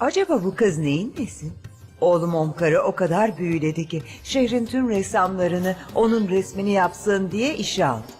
Acaba bu kız neyin nesi? Oğlum Omkar'ı o kadar büyüledi ki şehrin tüm ressamlarını onun resmini yapsın diye işe aldı.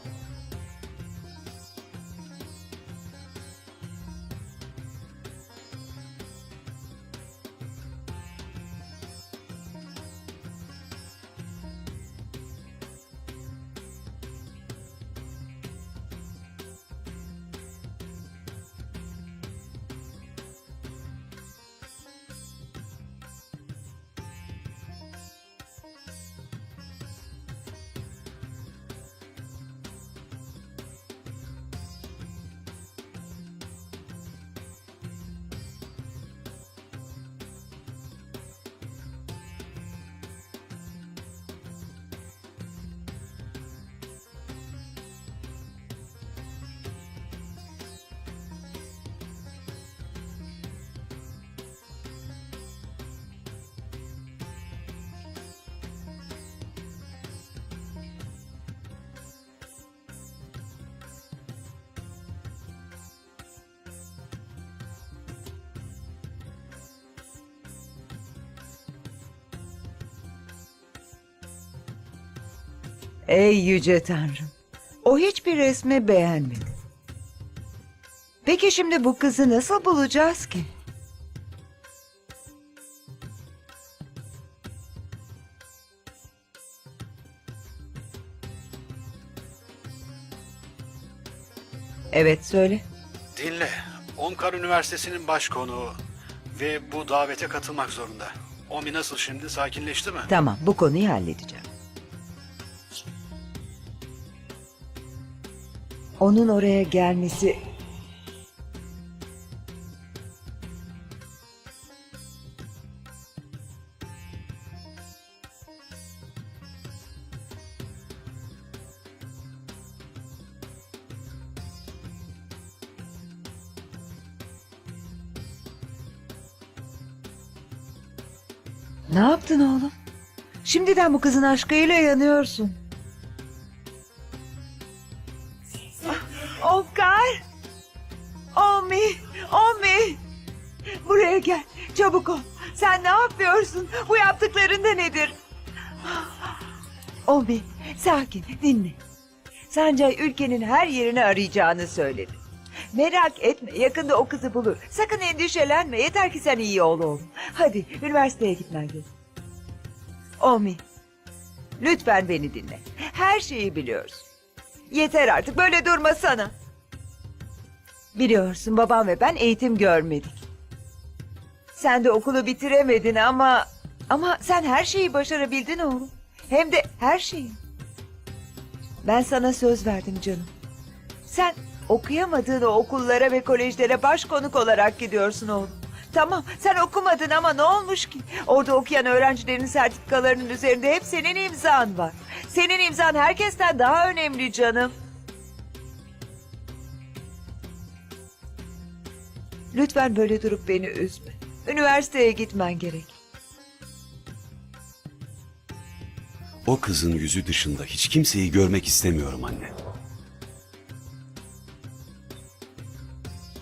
Ey yüce tanrım. O hiçbir resmi beğenmedi. Peki şimdi bu kızı nasıl bulacağız ki? Evet söyle. Dinle. Omkar Üniversitesi'nin başkonuğu ve bu davete katılmak zorunda. Omi nasıl şimdi? Sakinleşti mi? Tamam bu konuyu halledeceğim. Onun oraya gelmesi Ne yaptın oğlum? Şimdiden bu kızın aşkıyla yanıyorsun. Çabuk ol. Sen ne yapıyorsun? Bu yaptıkların da nedir? Omi, sakin, dinle. Sancay ülkenin her yerini arayacağını söyledi. Merak etme, yakında o kızı bulur. Sakın endişelenme, yeter ki sen iyi ol oğlum. Hadi, üniversiteye gitmen gerek. Omi, lütfen beni dinle. Her şeyi biliyoruz. Yeter artık, böyle durmasana. Biliyorsun babam ve ben eğitim görmedik. Sen de okulu bitiremedin ama... Ama sen her şeyi başarabildin oğlum. Hem de her şeyi. Ben sana söz verdim canım. Sen okuyamadığın o okullara ve kolejlere baş konuk olarak gidiyorsun oğlum. Tamam sen okumadın ama ne olmuş ki? Orada okuyan öğrencilerin sertifikalarının üzerinde hep senin imzan var. Senin imzan herkesten daha önemli canım. Lütfen böyle durup beni üzme. Üniversiteye gitmen gerek. O kızın yüzü dışında hiç kimseyi görmek istemiyorum anne.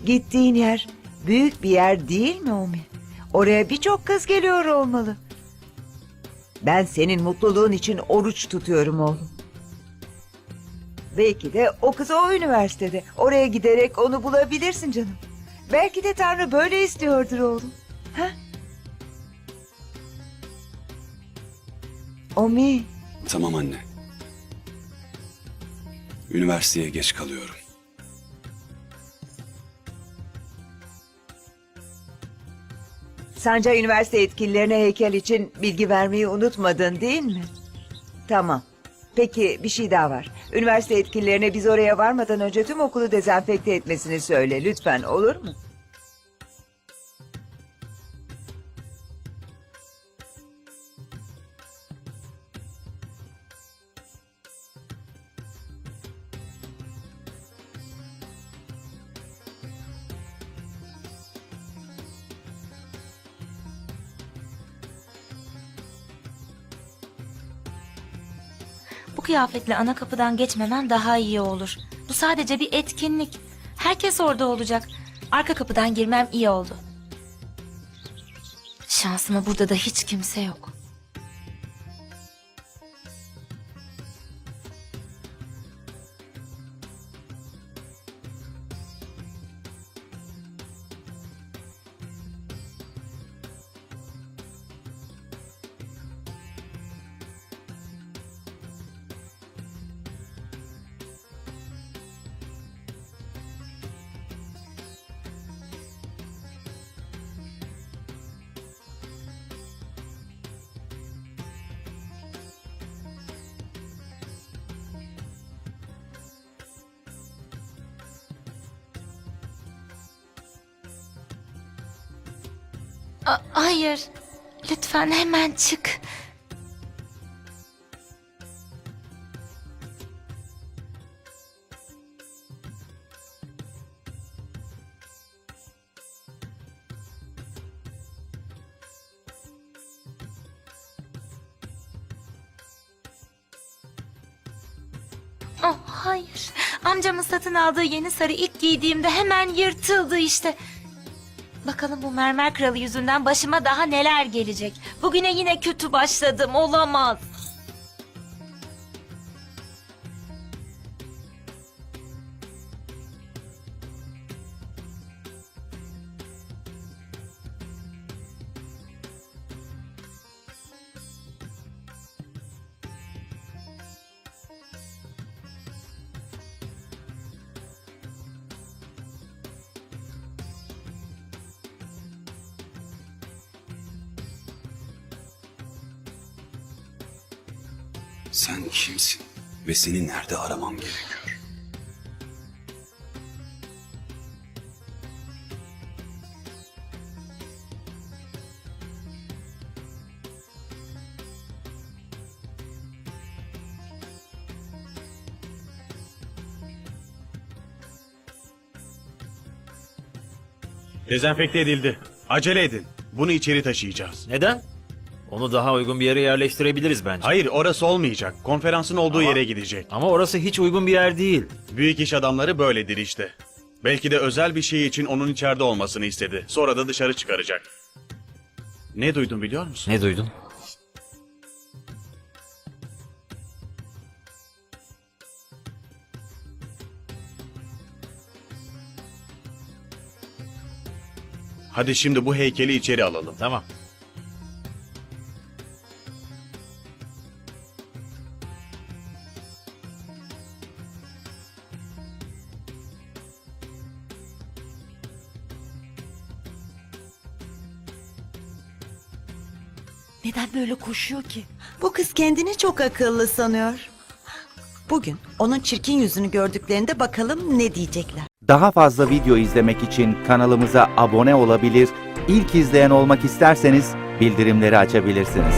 Gittiğin yer büyük bir yer değil mi Omi? Oraya birçok kız geliyor olmalı. Ben senin mutluluğun için oruç tutuyorum oğlum. Belki de o kız o üniversitede. Oraya giderek onu bulabilirsin canım. Belki de Tanrı böyle istiyordur oğlum. Omi, Tamam anne. Üniversiteye geç kalıyorum. Sancay Üniversite yetkililerine heykel için bilgi vermeyi unutmadın değil mi? Tamam. Peki bir şey daha var. Üniversite yetkililerine biz oraya varmadan önce tüm okulu dezenfekte etmesini söyle lütfen olur mu? Kıyafetle ana kapıdan geçmemen daha iyi olur. Bu sadece bir etkinlik. Herkes orada olacak. Arka kapıdan girmem iyi oldu. Şansıma burada da hiç kimse yok. A- hayır. Lütfen hemen çık. Oh, hayır. Amcamın satın aldığı yeni sarı ilk giydiğimde hemen yırtıldı işte. Bakalım bu mermer kralı yüzünden başıma daha neler gelecek. Bugüne yine kötü başladım. Olamaz. Sen kimsin? Ve seni nerede aramam gerekiyor? Dezenfekte edildi. Acele edin. Bunu içeri taşıyacağız. Neden? Onu daha uygun bir yere yerleştirebiliriz bence. Hayır orası olmayacak. Konferansın olduğu Ama- yere gidecek. Ama orası hiç uygun bir yer değil. Büyük iş adamları böyledir işte. Belki de özel bir şey için onun içeride olmasını istedi. Sonra da dışarı çıkaracak. Ne duydun biliyor musun? Ne duydun? Hadi şimdi bu heykeli içeri alalım. Tamam. Neden böyle koşuyor ki? Bu kız kendini çok akıllı sanıyor. Bugün onun çirkin yüzünü gördüklerinde bakalım ne diyecekler. Daha fazla video izlemek için kanalımıza abone olabilir, ilk izleyen olmak isterseniz bildirimleri açabilirsiniz.